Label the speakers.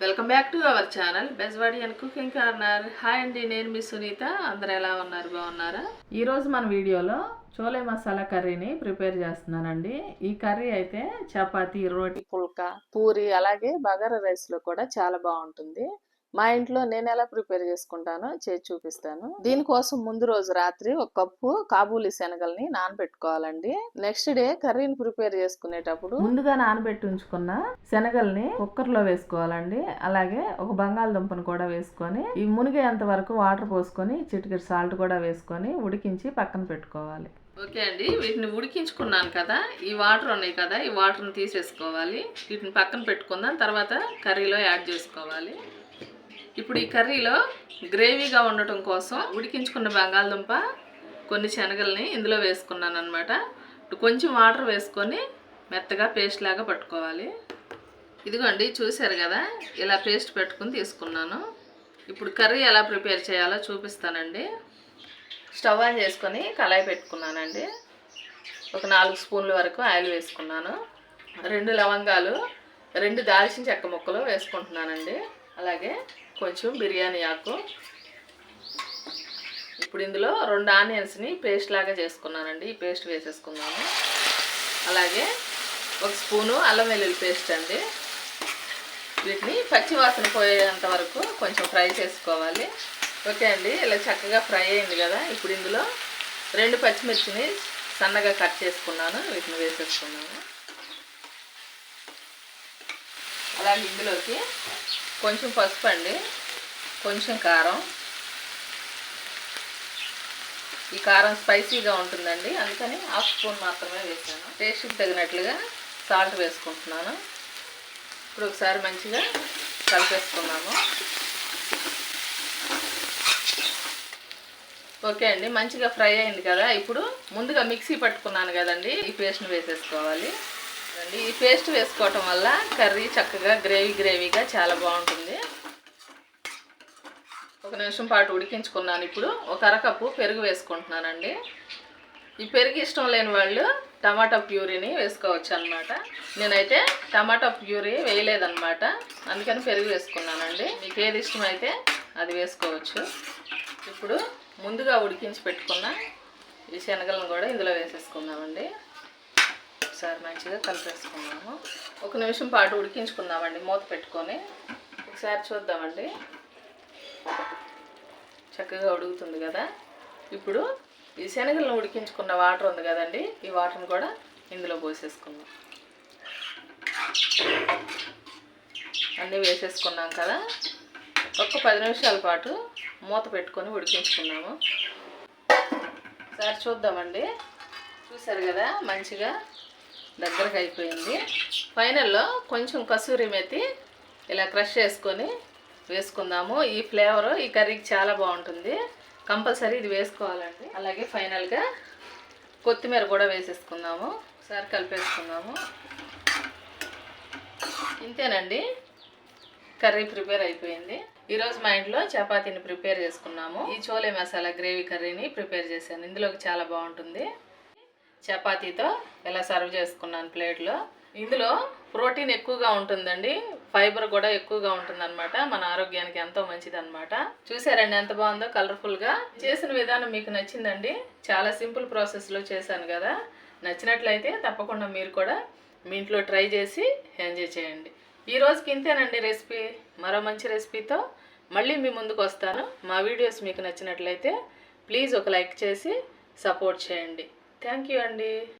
Speaker 1: Welcome back to our channel Bezwadi and cooking corner. Hi అండి నేను మీ సునీత. అందరు ఎలా ఉన్నారు? బాగున్నారా? ఈరోజు మన వీడియోలో చోలే మసాలా కర్రీని ప్రిపేర్ చేస్తున్నానండి. ఈ కర్రీ అయితే చపాతీ రోటి పుల్కా పూరి అలాగే బగారా రైస్లో కూడా చాలా బాగుంటుంది. మా ఇంట్లో నేను ఎలా ప్రిపేర్ చేసుకుంటానో చేసి చూపిస్తాను. దీనికోసం ముందు రోజు రాత్రి ఒక కప్పు కాబూలి శనగల్ని నానబెట్టుకోవాలండి. నెక్స్ట్ డే కర్రీని ప్రిపేర్ చేసుకునేటప్పుడు ముందుగా నానబెట్టి ఉంచుకున్న శనగల్ని కుక్కర్లో వేసుకోవాలండి. అలాగే ఒక బంగాళదుంపను కూడా వేసుకొని ఈ మునిగేంత వరకు వాటర్ పోసుకొని చిటికెట్ సాల్ట్ కూడా వేసుకొని ఉడికించి పక్కన పెట్టుకోవాలి. ఓకే అండి వీటిని ఉడికించుకున్నాను కదా ఈ వాటర్ ఉన్నాయి కదా ఈ వాటర్ని తీసేసుకోవాలి. వీటిని పక్కన పెట్టుకుందాం తర్వాత కర్రీలో యాడ్ చేసుకోవాలి. ఇప్పుడు ఈ కర్రీలో గ్రేవీగా ఉండటం కోసం ఉడికించుకున్న బంగాళదుంప కొన్ని శనగల్ని ఇందులో వేసుకున్నాను అనమాట కొంచెం వాటర్ వేసుకొని మెత్తగా పేస్ట్ లాగా పట్టుకోవాలి. ఇదిగోండి చూశారు కదా? ఇలా పేస్ట్ పెట్టుకుని తీసుకున్నాను. ఇప్పుడు కర్రీ ఎలా ప్రిపేర్ చేయాలో చూపిస్తానండి. స్టవ్ ఆన్ చేసుకొని కళాయి పెట్టుకున్నానండి. ఒక నాలుగు స్పూన్ల వరకు ఆయిల్ వేసుకున్నాను. రెండు లవంగాలు రెండు దాల్చిన చెక్క ముక్కలు వేసుకుంటున్నానండి. అలాగే కొంచెం బిర్యానీ ఆకు. ఇప్పుడు ఇందులో రెండు ఆనియన్స్ని పేస్ట్ లాగా చేసుకున్నానండి. ఈ పేస్ట్ వేసేసుకున్నాను అలాగే ఒక స్పూను అల్లం వెల్లుల్లి పేస్ట్ అండి. వీటిని పచ్చి వాసన పోయేంత వరకు కొంచెం ఫ్రై చేసుకోవాలి. ఓకే అండి ఇలా చక్కగా ఫ్రై అయింది కదా. ఇప్పుడు ఇందులో రెండు పచ్చిమిర్చిని సన్నగా కట్ చేసుకున్నాను. వీటిని వేసేసుకున్నాను అలాగే ఇందులోకి కొంచెం పసుపు అండి. కొంచెం కారం. ఈ కారం స్పైసీగా ఉంటుందండి. అందుకని హాఫ్ స్పూన్ మాత్రమే వేసాను. టేస్ట్కి తగినట్లుగా సాల్ట్ వేసుకుంటున్నాను. ఇప్పుడు ఒకసారి మంచిగా కలిపేసుకున్నాము ఓకే అండి. మంచిగా ఫ్రై అయింది కదా. ఇప్పుడు ముందుగా మిక్సీ పట్టుకున్నాను కదండి. ఈ పేస్ట్ని వేసేసుకోవాలి. అండి ఈ పేస్ట్ వేసుకోవటం వల్ల కర్రీ చక్కగా గ్రేవీ గ్రేవీగా చాలా బాగుంటుంది. ఒక నిమిషం పాటు ఉడికించుకున్నాను ఇప్పుడు. ఒక అరకప్పు పెరుగు వేసుకుంటున్నానండి. ఈ పెరుగు ఇష్టం లేని వాళ్ళు టమాటా ప్యూరీని వేసుకోవచ్చు అనమాట నేనైతే టమాటా ప్యూరీ వేయలేదన్నమాట. అందుకని పెరుగు వేసుకున్నానండి. మీకు ఏది ఇష్టమైతే అది వేసుకోవచ్చు. ఇప్పుడు ముందుగా ఉడికించి పెట్టుకున్న ఈ శనగలను కూడా ఇందులో వేసేసుకుందామండి. ఒకసారి మంచిగా కలిపేసుకున్నాము ఒక నిమిషం పాటు ఉడికించుకుందామండి మూత పెట్టుకొని. ఒకసారి చూద్దామండి. చక్కగా ఉడుకుతుంది కదా. ఇప్పుడు ఈ శనగలను ఉడికించుకున్న వాటర్ ఉంది కదండి ఈ వాటర్ని కూడా ఇందులో పోసేసుకుందాం. అన్నీ వేసేసుకున్నాం కదా. ఒక పది నిమిషాల పాటు మూత పెట్టుకొని ఉడికించుకున్నాము ఒకసారి చూద్దామండి. చూసారు కదా మంచిగా దగ్గరకు అయిపోయింది. ఫైనల్లో కొంచెం కసూరి మెతి ఇలా క్రష్ చేసుకొని వేసుకుందాము. ఈ ఫ్లేవర్ ఈ కర్రీకి చాలా బాగుంటుంది. కంపల్సరీ ఇది వేసుకోవాలండి. అలాగే ఫైనల్గా కొత్తిమీర కూడా వేసేసుకుందాము. ఒకసారి కలిపేసుకుందాము. ఇంతేనండి. కర్రీ ప్రిపేర్ అయిపోయింది. ఈరోజు మా ఇంట్లో చపాతీని ప్రిపేర్ చేసుకున్నాము. ఈ చోలే మసాలా గ్రేవీ కర్రీని ప్రిపేర్ చేశాను. ఇందులోకి చాలా బాగుంటుంది. చపాతీతో ఇలా సర్వ్ చేసుకున్నాను ప్లేట్లో. ఇందులో ప్రోటీన్ ఎక్కువగా ఉంటుందండి. ఫైబర్ కూడా ఎక్కువగా ఉంటుందన్నమాట. మన ఆరోగ్యానికి ఎంతో మంచిది అనమాట చూసారండి ఎంత బాగుందో కలర్ఫుల్గా. చేసిన విధానం మీకు నచ్చిందండి. చాలా సింపుల్ ప్రాసెస్లో చేశాను కదా. నచ్చినట్లయితే తప్పకుండా మీరు కూడా మీ ఇంట్లో ట్రై చేసి ఎంజాయ్ చేయండి. ఈ రోజుకి ఇంతేనండి రెసిపీ. మరో మంచి రెసిపీతో మళ్ళీ మీ ముందుకు వస్తాను. మా వీడియోస్ మీకు నచ్చినట్లయితే ప్లీజ్ ఒక లైక్ చేసి సపోర్ట్ చేయండి. థ్యాంక్ యూ అండి.